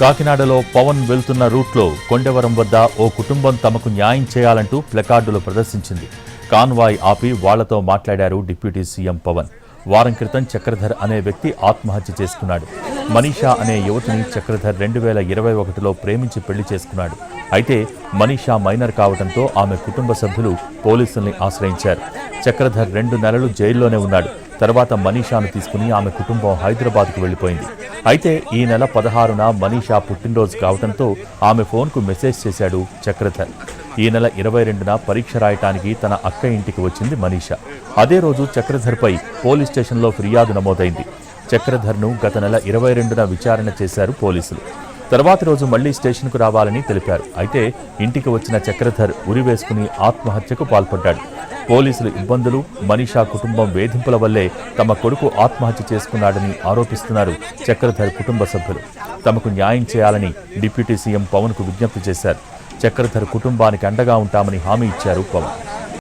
కాకినాడలో పవన్ వెళ్తున్న రూట్లో కొండవరం వద్ద ఓ కుటుంబం తమకు న్యాయం చేయాలంటూ ప్లకార్డులు ప్రదర్శించింది. కాన్వాయ్ ఆపి వాళ్ళతో మాట్లాడారు డిప్యూటీ సీఎం పవన్. వారం క్రితం చక్రధర్ అనే వ్యక్తి ఆత్మహత్య చేసుకున్నాడు. మనీషా అనే యువతిని చక్రధర్ రెండు వేల ఇరవై ఒకటిలో ప్రేమించి పెళ్ళి చేసుకున్నాడు. అయితే మనీషా మైనర్ కావడంతో ఆమె కుటుంబ సభ్యులు పోలీసుల్ని ఆశ్రయించారు. చక్రధర్ రెండు నెలలు జైల్లోనే ఉన్నాడు. తర్వాత మనీషాను తీసుకుని ఆమె కుటుంబం హైదరాబాద్కు వెళ్ళిపోయింది అయితే ఈ నెల పదహారున మనీషా పుట్టినరోజు కావడంతో ఆమె ఫోన్కు మెసేజ్ చేశాడు చక్రధర్. ఈ నెల ఇరవై రెండున పరీక్ష రాయటానికి తన అక్క ఇంటికి వచ్చింది మనీషా. అదే రోజు చక్రధర్పై పోలీస్ స్టేషన్లో ఫిర్యాదు నమోదైంది. చక్రధర్ను గత నెల ఇరవై రెండున విచారణ చేశారు పోలీసులు. తర్వాతి రోజు మళ్ళీ స్టేషన్కు రావాలని తెలిపారు. అయితే ఇంటికి వచ్చిన చక్రధర్ ఉరివేసుకుని ఆత్మహత్యకు పాల్పడ్డాడు. పోలీసులు ఇబ్బందులు మనీషా కుటుంబం వేధింపుల వల్లే తమ కొడుకు ఆత్మహత్య చేసుకున్నాడని ఆరోపిస్తున్నారు చక్రధర్ కుటుంబ సభ్యులు. తమకు న్యాయం చేయాలని డిప్యూటీ సీఎం పవన్కు విజ్ఞప్తి చేశారు. చక్రధర్ కుటుంబానికి అండగా ఉంటామని హామీ ఇచ్చారు పవన్.